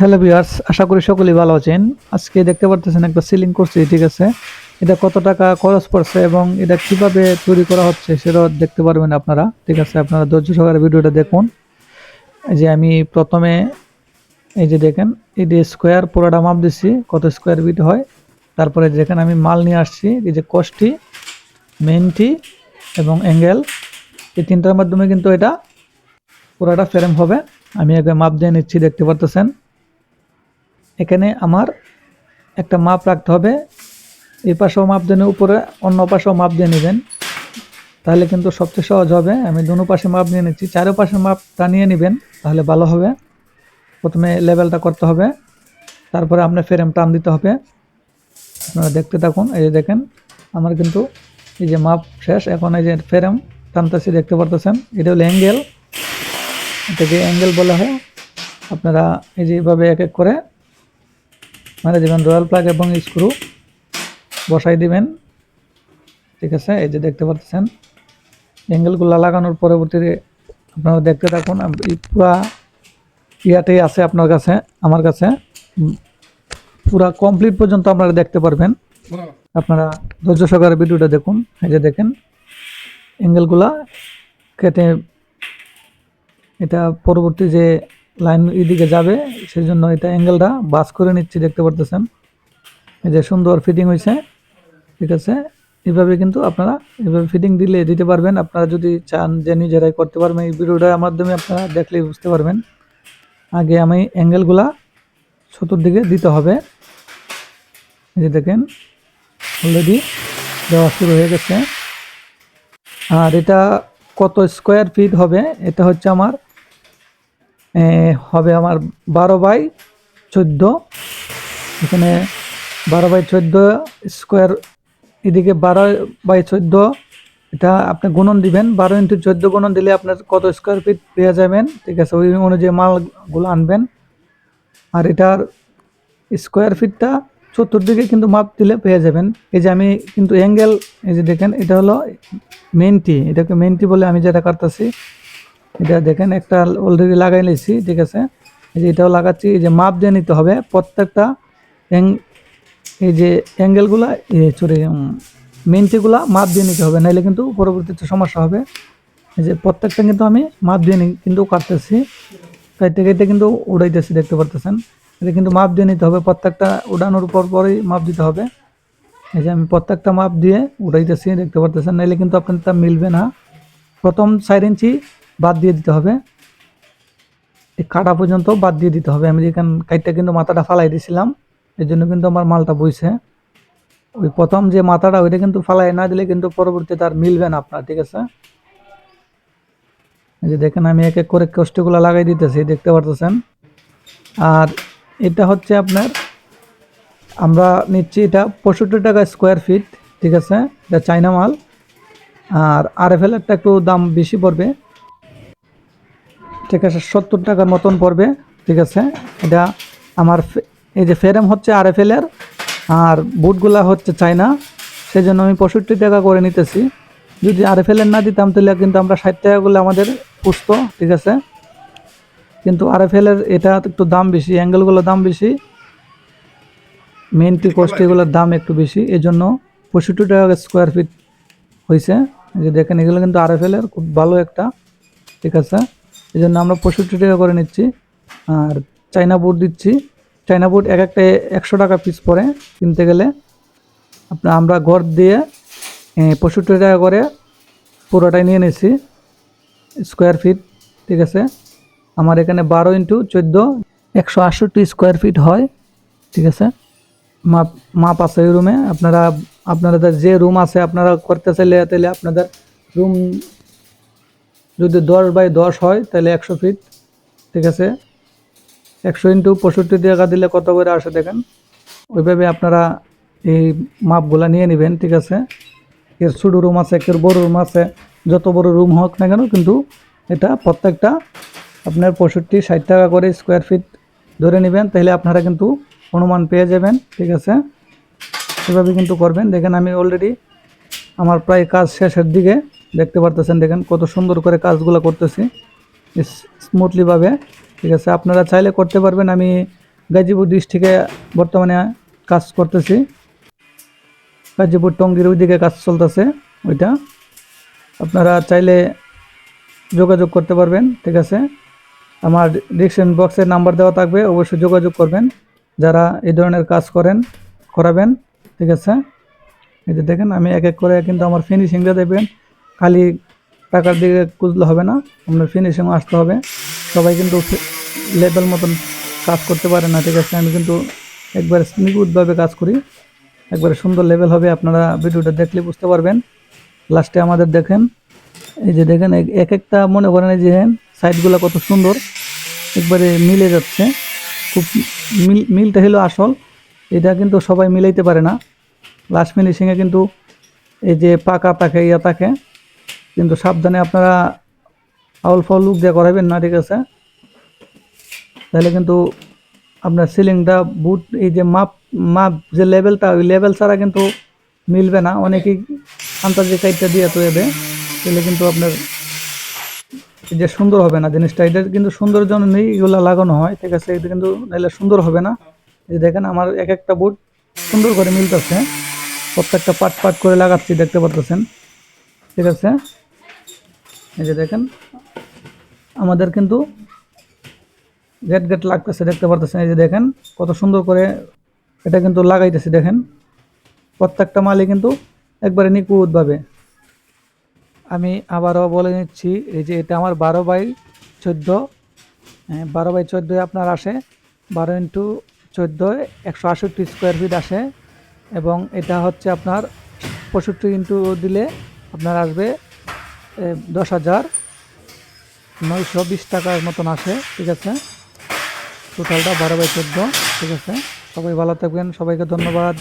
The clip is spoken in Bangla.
হ্যালো ভিউয়ার্স, আশা করি সকলেই ভালো আছেন। আজকে দেখতে পারতেছেন একটা সিলিং করছি, ঠিক আছে? এটা কত টাকা খরচ পড়ছে এবং এটা কীভাবে তৈরি করা হচ্ছে সেটাও দেখতে পারবেন আপনারা, ঠিক আছে? আপনারা ধৈর্য সহকারে ভিডিওটা দেখুন। যে আমি প্রথমে, এই যে দেখেন, এই যে স্কোয়ার পুরোটা মাপ দিচ্ছি, কত স্কোয়ার ফিট হয়। তারপরে যেখানে আমি মাল নিয়ে আসছি, এই যে কষ্টি মেনটি এবং অ্যাঙ্গেল। এই তিনটার মাধ্যমে কিন্তু এটা পুরোটা ফ্রেম হবে। আমি আগে মাপ দিয়ে নিচ্ছি, দেখতে পারতেছেন। এখানে আমার একটা মাপ রাখতে হবে। এই পাশেও মাপ দিয়ে উপরে অন্য পাশেও মাপ দিয়ে নেবেন। তাহলে কিন্তু সবচেয়ে সহজ হবে। আমি দুনো পাশে মাপ নিয়ে নিচ্ছি। চারো পাশে মাপটা নিয়ে নেবেন, তাহলে ভালো হবে। প্রথমে লেভেলটা করতে হবে। তারপরে আপনার ফ্রেম টান দিতে হবে। আপনারা দেখতে থাকুন, এই যে দেখেন, আমার কিন্তু এই যে মাপ শেষ। এখন এই যে ফ্রেম টানতেছি, দেখতে পারতেছেন? এটা হলো অ্যাঙ্গেল এটাকে অ্যাঙ্গেল বলা হয়। আপনারা এই যে এইভাবে এক এক করে মানে দেবেন রয়্যাল প্লাগ এবং স্ক্রু। বসাই দিবেন। ঠিক আছে, এই যে দেখতে পাচ্ছেন। অ্যাঙ্গেলগুলো লাগানোর পরবর্তীতে আপনারা দেখতে থাকুন। পুরা ইয়াটাই আছে আপনার কাছে, আমার কাছে। পুরা কমপ্লিট পর্যন্ত আপনারা দেখতে পারবেন। আপনারা ধৈর্য সহকারে ভিডিওটা দেখুন। এই যে দেখেন, অ্যাঙ্গেলগুলা কেটে, এটা পরবর্তী যে লাইন এদিকে যাবে সেই জন্য এটা অ্যাঙ্গেলটা বাস করে নিচ্ছি, দেখতে পারতেছেন? এই যে সুন্দর ফিটিং হয়েছে ঠিক আছে? এভাবে কিন্তু আপনারা এভাবে ফিটিং দিলে দিতে পারবেন। আপনারা যদি চান যে নিজেরাই করতে পারবেন, এই ভিডিওটার মাধ্যমে আপনারা দেখলেই বুঝতে পারবেন। আগে আমি অ্যাঙ্গেলগুলা চতুর্দিকে দিতে হবে। এই যে দেখেন অলরেডি দেওয়া শুরু হয়ে গেছে। আর এটা কত স্কোয়ার ফিট হবে, এটা হচ্ছে আমার হবে আমার বারো বাই চোদ্দ। এখানে বারো বাই চোদ্দ স্কোয়ার, এদিকে বারো বাই চোদ্দ, এটা আপনি গুণন দিবেন। বারো ইন্টু চোদ্দ গুণন দিলে আপনার কত স্কোয়ার ফিট পেয়ে যাবেন? ঠিক আছে, ওই অনুযায়ী মালগুলো আনবেন। আর এটার স্কোয়ার ফিটটা চতুর্দিকে কিন্তু মাপ দিলে পেয়ে যাবেন। এই যে আমি কিন্তু অ্যাঙ্গেল, এই যে দেখেন, এটা হলো মেনটি এটাকে মেনটি বলে আমি যেটা কাটতেছি। এটা দেখেন, একটা অলরেডি লাগাই নিয়েছি, ঠিক আছে? এই যে এটাও লাগাচ্ছি, এই যে মাপ দিয়ে নিতে হবে। প্রত্যেকটা এই যে অ্যাঙ্গেলগুলা সরি মেনটিগুলা মাপ দিয়ে নিতে হবে নাহলে কিন্তু পরবর্তীতে সমস্যা হবে। এই যে প্রত্যেকটা কিন্তু আমি মাপ দিয়ে কিন্তু কাটতেছি। কাইতে কাইতে কিন্তু উড়াইতেছি, দেখতে পারতেছেন? এটা কিন্তু মাপ দিয়ে নিতে হবে, প্রত্যেকটা উড়ানোর পর পরেই মাপ দিতে হবে। এই যে আমি প্রত্যেকটা মাপ দিয়ে উড়াইতেছি, দেখতে পারতেছেন? নাহলে কিন্তু আপনার তা মিলবে না। প্রথম চার ইঞ্চি বাদ দিয়ে দিতে হবে। এই কাটা পর্যন্ত বাদ দিয়ে দিতে হবে। আমি যেখানে কাইটটা কিন্তু মাথাটা ফালাই দিয়েছিলাম এই জন্য কিন্তু আমার মালটা বইছে। ওই প্রথম যে মাথাটা, ওইটা কিন্তু ফালাই না দিলে কিন্তু পরবর্তীতে আর মিলবে না আপনার, ঠিক আছে? এই যে দেখেন, আমি এক এক করে কষ্টগুলো লাগাই দিতেছি, দেখতে পারতেছেন? আর এটা হচ্ছে আপনার, আমরা নিচ্ছি এটা পঁয়ষট্টি টাকা স্কোয়ার ফিট ঠিক আছে? এটা চাইনা মাল। আর আর এফ একটু দাম বেশি পড়বে। ঠিক আছে, সত্তর টাকার মতন পড়বে, ঠিক আছে? এটা আমার এই যে ফেরেম হচ্ছে আর এফ এলের আর বুটগুলা হচ্ছে চাইনা সেই জন্য আমি পঁয়ষট্টি টাকা করে নিতেছি। যদি আর এফ এলের না দিতাম, তাহলে কিন্তু আমরা ষাট টাকাগুলো আমাদের পুষতো, ঠিক আছে? কিন্তু আর এফ এলের এটা একটু দাম বেশি অ্যাঙ্গেলগুলোর দাম বেশি মেনটি কস্টিগুলোর দাম একটু বেশি এই জন্য পঁয়ষট্টি টাকা স্কোয়ার ফিট হয়েছে যে দেখেন, এগুলো কিন্তু আর এফ এলের খুব ভালো একটা, ঠিক আছে? এই জন্য আমরা পঁয়ষট্টি টাকা করে নিচ্ছি। আর চাইনা বুট দিচ্ছি। চাইনা বুট এক একটা একশো টাকা পিস পড়ে কিনতে গেলে। আপনার আমরা ঘর দিয়ে পঁয়ষট্টি টাকা করে পুরোটাই নিয়ে নিয়েছি স্কোয়ার ফিট ঠিক আছে? আমার এখানে বারো ইন্টু চোদ্দ, একশো আটষট্টি স্কোয়ার ফিট হয়, ঠিক আছে? মাপ মাপ আছে ওই রুমে আপনারা আপনাদের যে রুম আছে, আপনারা করতে চাইলে তাহলে আপনাদের রুম যদি দশ বাই দশ হয়, তাহলে একশো ফিট ঠিক আছে? একশো ইন্টু পঁয়ষট্টি টাকা দিলে কত করে আসে দেখেন? ওইভাবে আপনারা এই মাপগুলা নিয়ে নেবেন, ঠিক আছে? এর ছোটো রুম আছে এর বড় রুম আছে, যত বড় রুম হোক না কেন, কিন্তু এটা প্রত্যেকটা আপনার পঁয়ষট্টি, ষাট টাকা করে স্কোয়ার ফিট ধরে নেবেন, তাহলে আপনারা কিন্তু অনুমান পেয়ে যাবেন, ঠিক আছে? এভাবে কিন্তু করবেন। দেখেন আমি অলরেডি আমার প্রায় কাজ শেষের দিকে দেখতে পারতেছেন, দেখেন কত সুন্দর করে কাজগুলো করতেছি। স্মুথলিভাবে ঠিক আছে, আপনারা চাইলে করতে পারবেন, আমি গাজীপুর ডিস্ট্রিক্টে বর্তমানে কাজ করতেছি। গাজীপুর টঙ্গির ওইদিকে কাজ চলতেছে, ওইটা। আপনারা চাইলে যোগাযোগ করতে পারবেন, ঠিক আছে। আমার ডিসক্রিপশন বক্সের নাম্বার দেওয়া থাকবে, অবশ্যই যোগাযোগ করবেন। যারা এই ধরনের কাজ করেন, করাবেন, ঠিক আছে। এই যে দেখেন, আমি এক এক করে কিন্তু আমার ফিনিশিংটা দেখবেন। খালি টাকার দিকে খুঁজলে হবে না, আপনার ফিনিশিংও আসতে হবে। সবাই কিন্তু লেভেল মতন কাজ করতে পারে না, ঠিক আছে? আমি কিন্তু একবারে নিখুঁতভাবে কাজ করি। একবারে সুন্দর লেভেল হবে, আপনারা ভিডিওটা দেখলে বুঝতে পারবেন। লাস্টে আমাদের দেখেন, এই যে দেখেন, এক- এক একটা মনে করেন এই যে সাইডগুলো কত সুন্দর, একবারে মিলে যাচ্ছে। খুব মিল, মিলটা হলো আসল, এটা কিন্তু সবাই মিলাইতে পারে না। লাস্ট ফিনিশিংয়ে কিন্তু এই যে পাকা থাকে ইয়া থাকে কিন্তু সাবধানে আপনারা আউল ফাউল লুক দিয়ে করাবেন না, ঠিক আছে? তাহলে কিন্তু আপনার সিলিংটা বুট, এই যে মাপ মাপ যে লেভেলটা, ওই লেভেল ছাড়া কিন্তু মিলবে না। অনেকেই আন্তাজে কাইটটা দিয়ে তো এবে তাহলে কিন্তু আপনার যে সুন্দর হবে না জিনিসটা। এটা কিন্তু সুন্দর জন্য নেই এগুলো লাগানো হয়, ঠিক আছে? এটা কিন্তু নাহলে সুন্দর হবে না। যে দেখেন, আমার এক একটা বুট সুন্দর করে মিলতেছে। প্রত্যেকটা পাট পাট করে লাগাচ্ছি, দেখতে পারতেছেন? ঠিক আছে? এই যে দেখেন, আমাদের কিন্তু গেট গেট লাগতেছে, দেখতে পারতেছেন? এই যে দেখেন, কত সুন্দর করে এটা কিন্তু লাগাইতেছে, দেখেন। প্রত্যেকটা মালই কিন্তু একবারে নিখুঁতভাবে। আমি আবারও বলে নিচ্ছি, এই যে এটা আমার বারো বাই চোদ্দ বারো বাই চোদ্দোয় আপনার আসে, বারো ইন্টু চোদ্দোয় একশো আষট্টি স্কোয়ার ফিট আসে, এবং এটা হচ্ছে আপনার পঁয়ষট্টি ইন্টু দিলে আপনার আসবে দশ হাজার। নয়শো বিশ টাকার মতন আসে, ঠিক আছে? টোটালটা বারো বাই চোদ্দ, ঠিক আছে? সবাই ভালো থাকবেন, সবাইকে ধন্যবাদ।